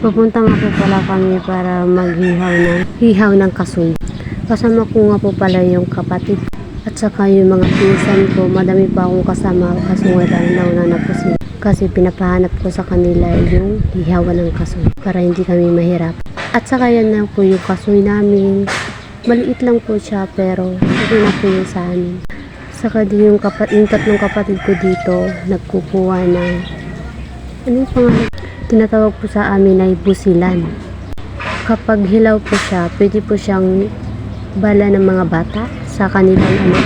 Pupunta nga po pala kami para maghihaw ng, hihaw ng kasoy. Kasama ko nga po pala yung kapatid at saka yung mga pinsan ko. Madami pa akong kasama kasi wala nauna na po sila. Kasi pinapahanap ko sa kanila yung hihawan ng kasoy para hindi kami mahirap. At saka yan na po yung kasoy namin. Maliit lang po siya pero okay na po yung sa amin. Saka din yung, kapat, yung tatlong kapatid ko dito nagkukuha ng ano yung pangalan? Tinatawag po sa amin ay busilan. Kapag hilaw po siya, pwede po siyang bala ng mga bata sa kanilang ano.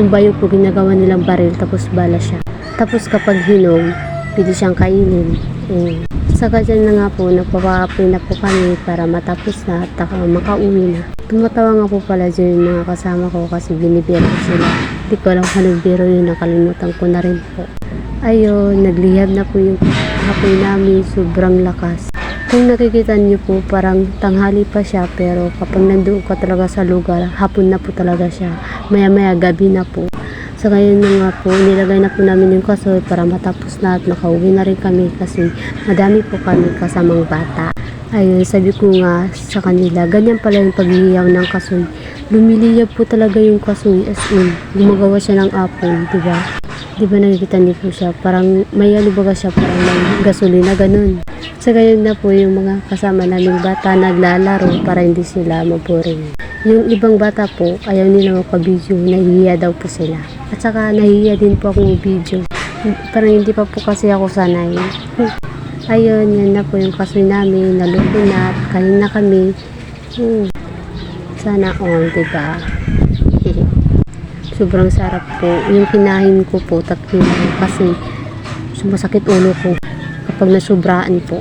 Yung bayo po ginagawa nilang baril tapos bala siya. Tapos kapag hinog, pwede siyang kainin. Eh, saka dyan na nga po, nagpapakapoy na po kami para matapos na at makauwi na. Tumatawa nga po pala dyan yung mga kasama ko kasi binibiro sila. Hindi ko alam kung anong biro yun, nakalimutan ko na rin po. Ayun, naglihab na po yung hapon namin, sobrang lakas. Kung nakikita niyo po, parang tanghali pa siya, pero kapag nandoon ka talaga sa lugar, hapon na po talaga siya. Maya-maya gabi na po. Sa ngayon na nga po, nilagay na po namin yung kasoy para matapos na at nakauwi na rin kami kasi madami po kami kasamang bata. Ayun, sabi ko nga sa kanila, ganyan pala yung paghihiyaw ng kasoy. Lumiliyab po talaga yung kasoy as in, gumagawa siya ng apple, di ba? Di ba nakikita niyo po siya? Parang may ano siya, parang may gasolina, ganun. Sa gayon na po yung mga kasama naming bata naglalaro para hindi sila maboring. Yung ibang bata po, ayaw nila magpa-video, nahihiya daw po sila. At saka nahihiya din po akong video. Parang hindi pa po kasi ako sanay. Ayun, yan na po yung kasoy namin, naluto na, kain na kami. Hmm. Sana all, di ba? Sobrang sarap po. Yung kinain ko po, tatlo kasi sumasakit ulo ko kapag nasubraan po.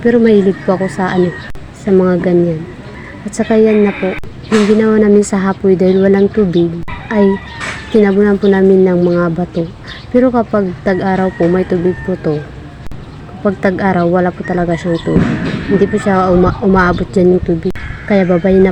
Pero mahilig po ako sa ano, sa mga ganyan. At saka yan na po, yung ginawa namin sa hapoy dahil walang tubig, ay tinabunan po namin ng mga bato. Pero kapag tag-araw po, may tubig po to. Kapag tag-araw, wala po talaga siyang tubig. Hindi po siya uma- umaabot dyan yung tubig. Kaya babay na